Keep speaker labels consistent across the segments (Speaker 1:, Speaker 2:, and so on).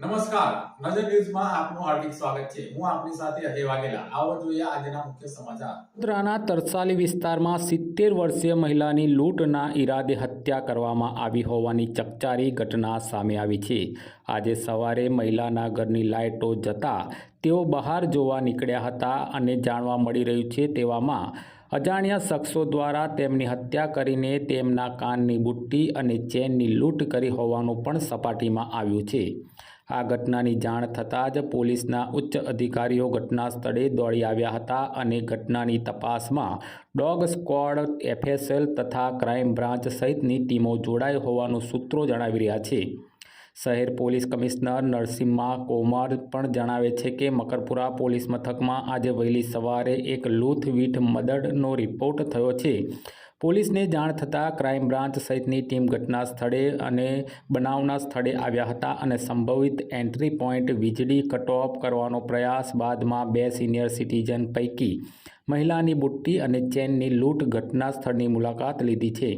Speaker 1: નમસ્કાર. નજર ન્યૂઝમાં આપનું હાર્દિક સ્વાગત છે. હું આપની સાથે અજય વાઘેલા. આવો જોઈએ આજના મુખ્ય સમાચાર.
Speaker 2: વડોદરાના તરસાલી વિસ્તારમાં સિત્તેર વર્ષીય મહિલાની લૂંટના ઈરાદે હત્યા કરવામાં આવી હોવાની ચકચારી ઘટના સામે આવી છે. આજે સવારે મહિલાના ઘરની લાઇટો જતા તેઓ બહાર જોવા નીકળ્યા હતા અને જાણવા મળી રહ્યું છે તેવામાં અજાણ્યા શખ્સો દ્વારા તેમની હત્યા કરીને તેમના કાનની બુટ્ટી અને ચેનની લૂંટ કરી હોવાનું પણ સપાટીમાં આવ્યું છે. આ ઘટનાની જાણ થતાં જ પોલીસના ઉચ્ચ અધિકારીઓ ઘટના સ્થળે દોડી આવ્યા હતા અને ઘટનાની તપાસમાં ડોગ સ્ક્વોડ, એફએસએલ તથા ક્રાઇમ બ્રાન્ચ સહિતની ટીમો જોડાઈ હોવાનું સૂત્રો જણાવી રહ્યા છે. શહેર પોલીસ કમિશનર નરસિમ્હા કોમર પણ જણાવે છે કે મકરપુરા પોલીસ મથકમાં આજે વહેલી સવારે એક લૂથવીઠ મદડનો રિપોર્ટ થયો છે. પોલીસને જાણ થતાં ક્રાઇમ બ્રાન્ચ સહિતની ટીમ ઘટના સ્થળે અને બનાવના સ્થળે આવ્યા હતા અને સંભવિત એન્ટ્રી પોઈન્ટ વીજળી કટ ઓફ કરવાનો પ્રયાસ બાદમાં બે સિનિયર સિટીઝન પૈકી મહિલાની બુટ્ટી અને ચેનની લૂંટ ઘટના સ્થળની મુલાકાત લીધી છે.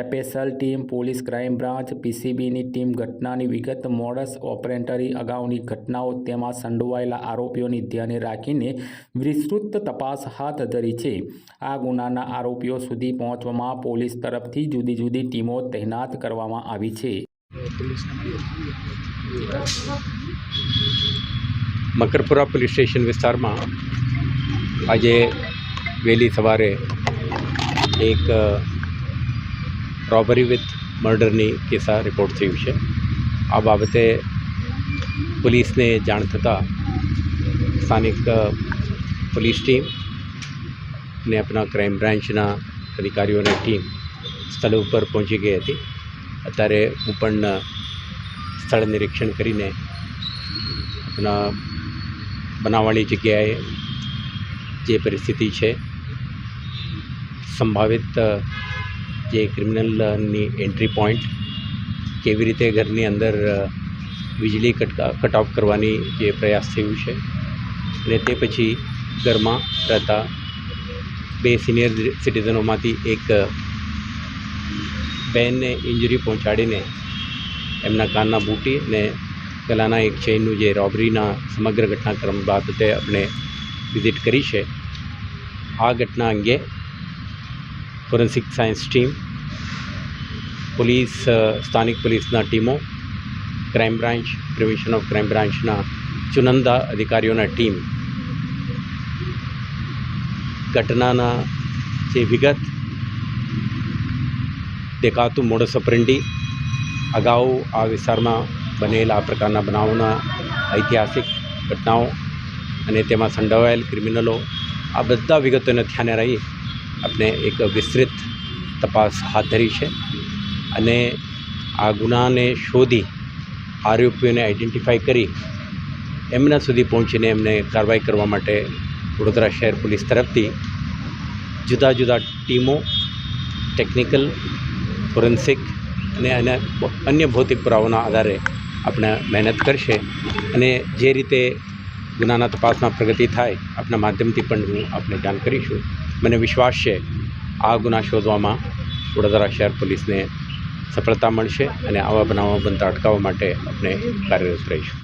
Speaker 2: FSL team, police crime branch, પીસીબીની team ઘટનાની વિગત, મોડસ ઓપરેટરી અગાઉની ઘટનાઓ તેમાં સંડોવાયેલા આરોપીઓની ધ્યાને રાખીને વિસ્તૃત તપાસ હાથ ધરી છે. આ ગુનાના આરોપીઓ સુધી પહોંચવામાં પોલીસ તરફથી જુદી જુદી ટીમો તૈનાત કરવામાં આવી છે.
Speaker 3: મકરપુરા પોલીસ સ્ટેશન વિસ્તારમાં આજે વહેલી સવારે એક રોબરી વિથ મર્ડરની કેસા રિપોર્ટ થયું છે. આ બાબતે પોલીસને જાણ થતાં સ્થાનિક પોલીસ ટીમ ને આપણા ક્રાઇમ બ્રાન્ચના અધિકારીઓની ટીમ સ્થળ ઉપર પહોંચી ગઈ હતી. અત્યારે હું પણ સ્થળ નિરીક્ષણ કરીને આપણા બનાવવાની જગ્યાએ જે પરિસ્થિતિ છે, સંભવિત જે ક્રિમિનલની એન્ટ્રી પોઈન્ટ કેવી રીતે ઘરની અંદર વીજળી કટ કટ ઓફ કરવાની જે પ્રયાસ થયું છે અને તે પછી ઘરમાં રહેતા બે સિનિયર સિટીઝનોમાંથી એક બેનને ઇન્જરી પહોંચાડીને એમના કાનના બૂટી અને ગલાના એક ચેઇનનું જે રોબરીના સમગ્ર ઘટનાક્રમ બાબતે આપણે વિઝિટ કરી છે. આ ઘટના અંગે ફોરેન્સિક સાયન્સ ટીમ, પોલીસ સ્થાનિક પોલીસના ટીમો, crime branch, prevention of crime બ્રાન્ચના ચુનંદા અધિકારીઓના ટીમ. ઘટનાના જે વિગત, દેખાતું મોડસ ઓપરેન્ડી અગાઉ આ વિસ્તારમાં બનેલા આ પ્રકારના બનાવોના ઐતિહાસિક ઘટનાઓ અને તેમાં સંડોવાયેલ ક્રિમિનલો, આ બધા વિગતોને ધ્યાને રહી આપણે એક વિસ્તૃત તપાસ હાથ ધરી છે અને આ ગુનાને શોધી આરોપીઓને આઈડેન્ટિફાઈ કરી એમના સુધી પહોંચીને એમને કાર્યવાહી કરવા માટે વડોદરા શહેર પોલીસ તરફથી જુદા જુદા ટીમો ટેકનિકલ ફોરેન્સિક અને અને અન્ય ભૌતિક પુરાવાના આધારે આપણે મહેનત કરશે અને જે રીતે ગુનાના તપાસમાં પ્રગતિ થાય આપણા માધ્યમથી પણ હું આપણે જાણ કરીશું. મને વિશ્વાસ છે, આ ગુના શોધવામાં વડોદરા શહેર પોલીસને સફળતા મળશે અને આવા બનાવો બનતા અટકાવવા માટે આપણે કાર્યરત રહીશું.